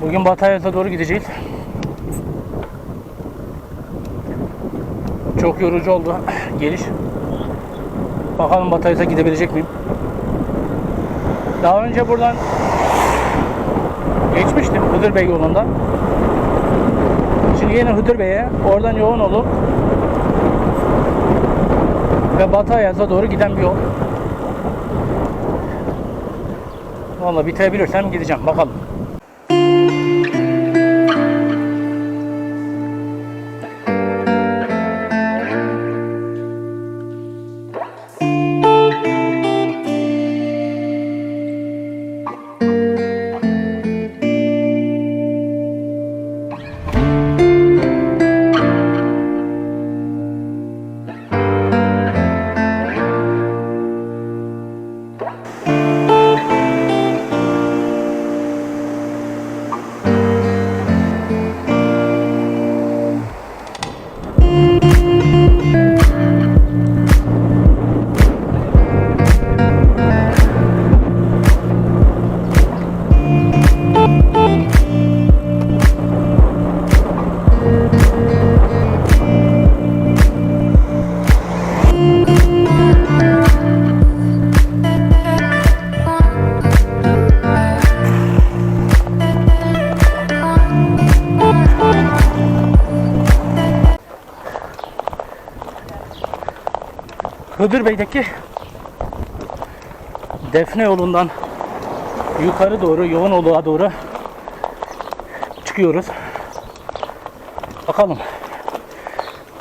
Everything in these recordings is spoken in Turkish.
Bugün Batayaz'a doğru gideceğiz. Çok yorucu oldu geliş. Bakalım Batayaz'a gidebilecek miyim? Daha önce buradan geçmiştim Hıdır Bey yolundan. Şimdi yine Hıdır Bey'e oradan yoğun olup ve Batı doğru giden bir yol. Vallahi bitirebilirsem gideceğim bakalım. Hıdır Bey'deki Defne yolundan yukarı doğru yoğun oluğa doğru çıkıyoruz. Bakalım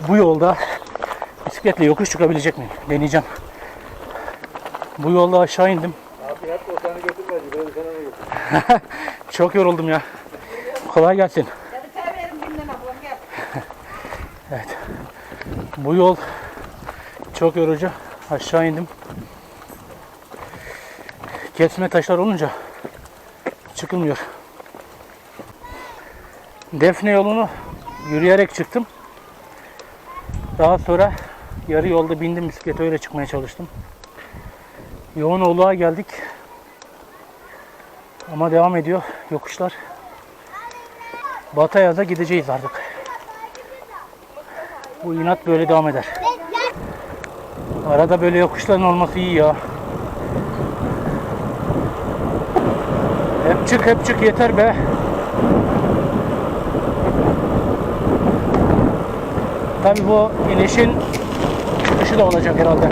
bu yolda bisikletle yokuş çıkabilecek miyim? Deneyeceğim. Bu yolda aşağı indim. Abi hep o seni götürmedi. Ben sana mı götürdüm? Çok yoruldum ya. Kolay gelsin. Gel. Bu yol çok yorucu. Aşağı indim. Kesme taşlar olunca çıkılmıyor. Defne yolunu yürüyerek çıktım. Daha sonra yarı yolda bindim bisiklete öyle çıkmaya çalıştım. Yoğun oluğa geldik. Ama devam ediyor yokuşlar. Batayaz'a gideceğiz artık. Bu inat böyle devam eder. Arada böyle yokuşların olması iyi ya. Hep çık hep çık yeter be. Tabi bu inişin çıkışı da olacak herhalde.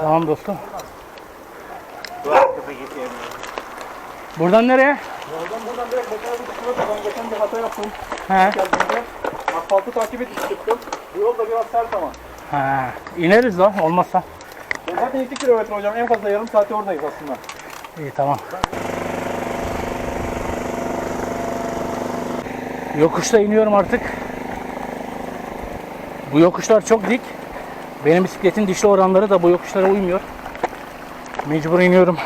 Tamam dostum. Buradan nereye? Oradan buradan direkt bakana bir. Ben geçen bir hata yaptım. He. Geldiğimde asfaltı takip edip çıktım. Bu yol da biraz sert ama. He. İneriz lan olmazsa. Ya Zaten 2 kilometre hocam. En fazla yarım saate oradayız aslında. İyi tamam. Yokuşta iniyorum artık. Bu yokuşlar çok dik. Benim bisikletin dişli oranları da bu yokuşlara uymuyor. Mecbur iniyorum.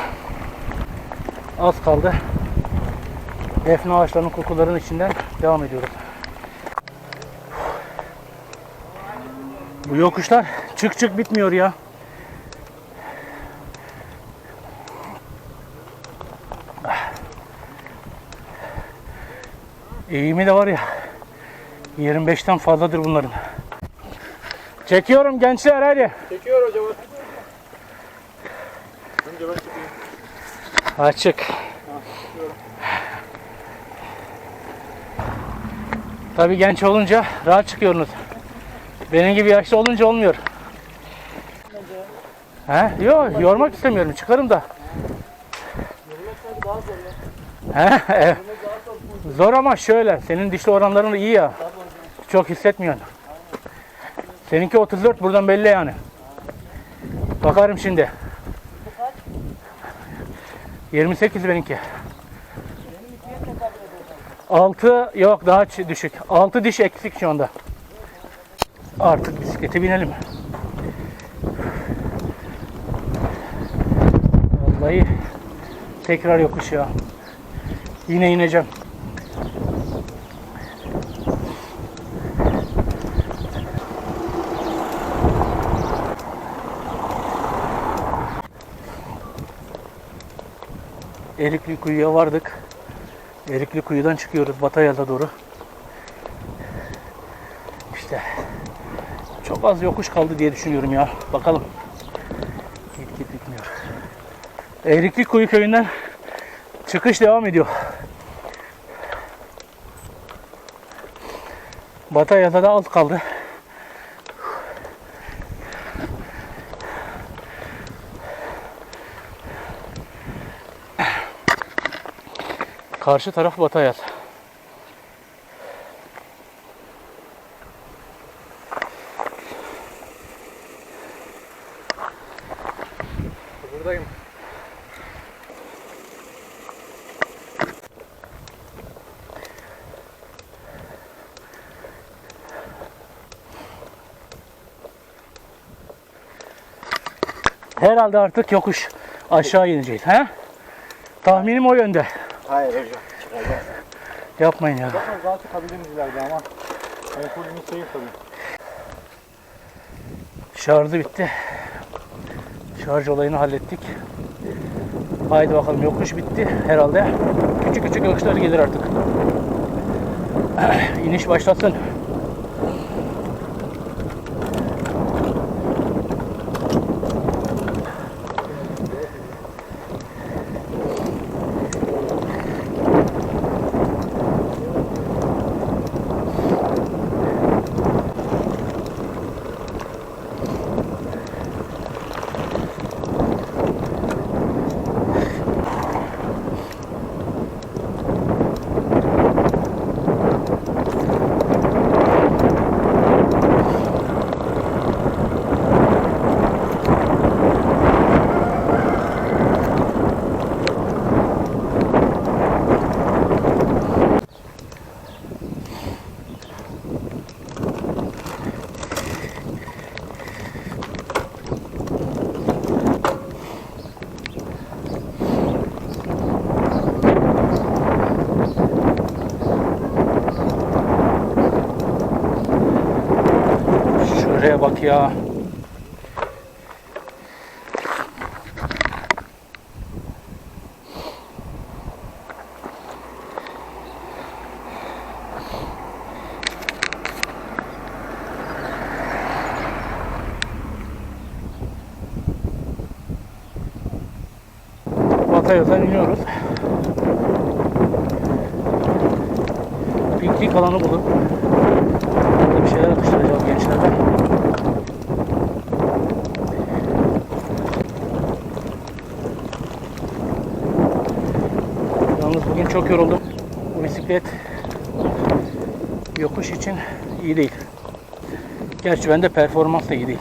Az kaldı. Defne ağaçlarının kokularının içinden devam ediyoruz. Bu yokuşlar çık çık bitmiyor ya. Eğimi de var ya 25'ten fazladır bunların. Çekiyorum gençler hadi. Çekiyor hocam. Önce ben çıkayım. Açık. Tabii genç olunca rahat çıkıyorsunuz. Benim gibi yaşlı olunca olmuyor. He? Yok, yormak istemiyorum. Çıkarım da. He? evet. Zor ama şöyle. Senin dişli oranların iyi ya. Çok hissetmiyorsun. Seninki 34 buradan belli yani. Bakarım şimdi. 28 benimki. 6 yok daha düşük. 6 diş eksik şu anda. Artık bisiklete binelim. Vallahi tekrar yokuş ya. Yine ineceğim. Erikli kuyuya vardık. Erikli kuyudan çıkıyoruz Batayaz'a doğru. İşte çok az yokuş kaldı diye düşünüyorum ya. Bakalım. Git git bitmiyor. Erikli kuyu köyünden çıkış devam ediyor. Batayaz'a da az kaldı. Karşı taraf Batayaz. Buradayım. Herhalde artık yokuş aşağı ineceğiz. He? Tahminim o yönde. Hayır hocam. Çıkacağız. Yapmayın ya. Zaten daha çıkabiliriz ileride ama. Ekolümüz şey tabii. Şarjı bitti. Şarj olayını hallettik. Haydi bakalım yokuş bitti herhalde. Küçük küçük yokuşlar gelir artık. İniş başlasın. Şuraya bak ya. Batayoz'dan iniyoruz. Piknik alanı bulup bir şeyler atıştıracağız gençlerle. gidiyoruz. Bugün çok yoruldum. Bisiklet yokuş için iyi değil. Gerçi bende performans da iyi değil.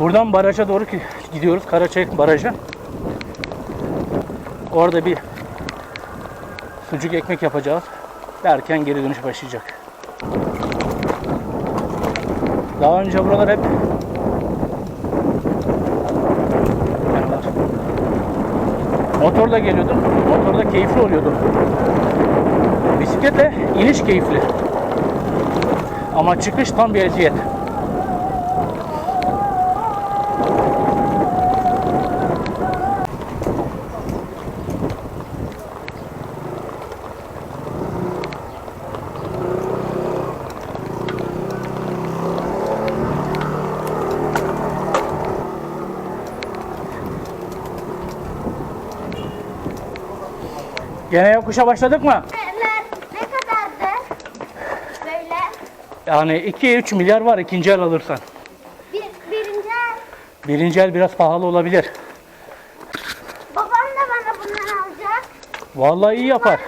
Buradan baraja doğru gidiyoruz. Karaçay Barajı. Orada bir sucuk ekmek yapacağız. Derken geri dönüş başlayacak. Daha önce buralar hep Motorla geliyordum. Motorda keyifli oluyordum. Bisikletle iniş keyifli. Ama çıkış tam bir eziyet. Gene yokuşa başladık mı? Neler? Ne kadardı? Böyle. Yani 2-3 milyar var ikinci el alırsan. Bir, birinci el. Birinci el biraz pahalı olabilir. Babam da bana bundan alacak. Vallahi iyi yapar. De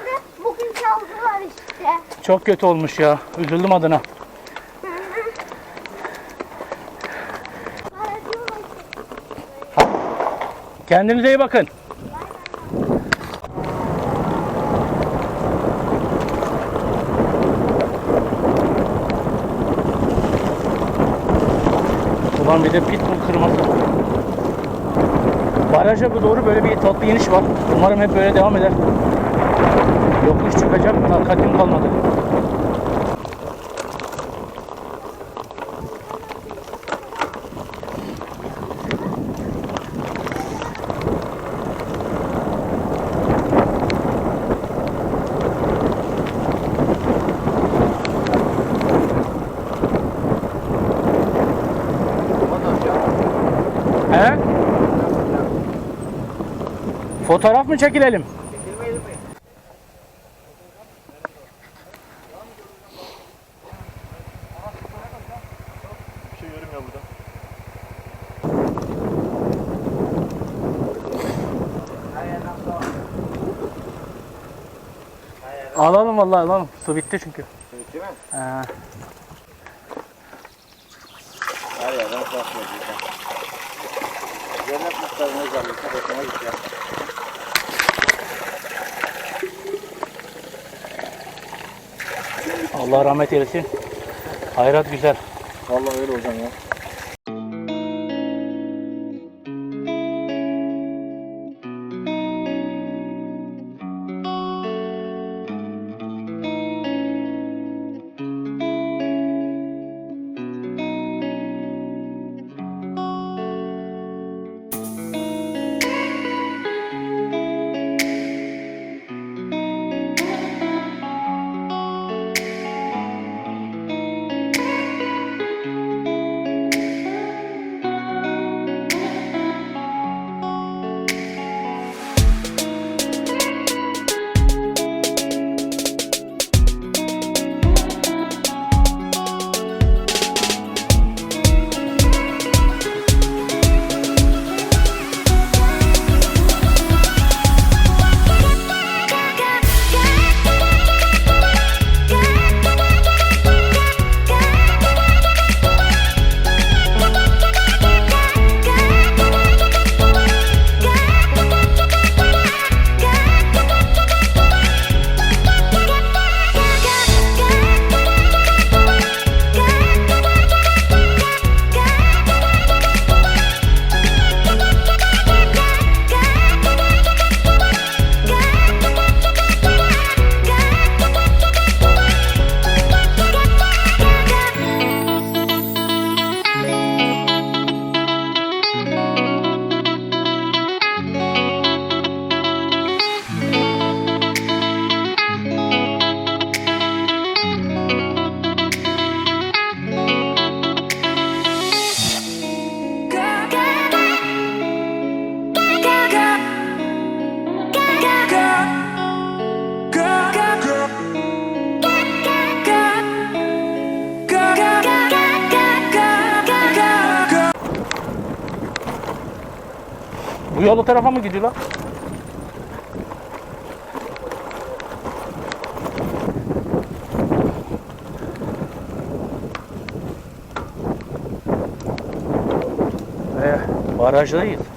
bugün çaldılar işte. Çok kötü olmuş ya. Üzüldüm adına. Kendinize iyi bakın. Ulan bir de pitbull kırması. Baraja bu doğru böyle bir tatlı iniş var. Umarım hep böyle devam eder. Yokuş çıkacak takatim kalmadı. He? Fotoğraf mı çekilelim? Şey. Alalım vallahi alalım. Su bitti çünkü. Bitti mi? He. Her yerden bırakmıyor zaten. Cennet muhtarın özellikle hoşuma gitti Allah rahmet eylesin. Hayrat güzel. Vallahi öyle hocam ya. Bu yol o tarafa mı gidiyor lan? Ee, barajdayız.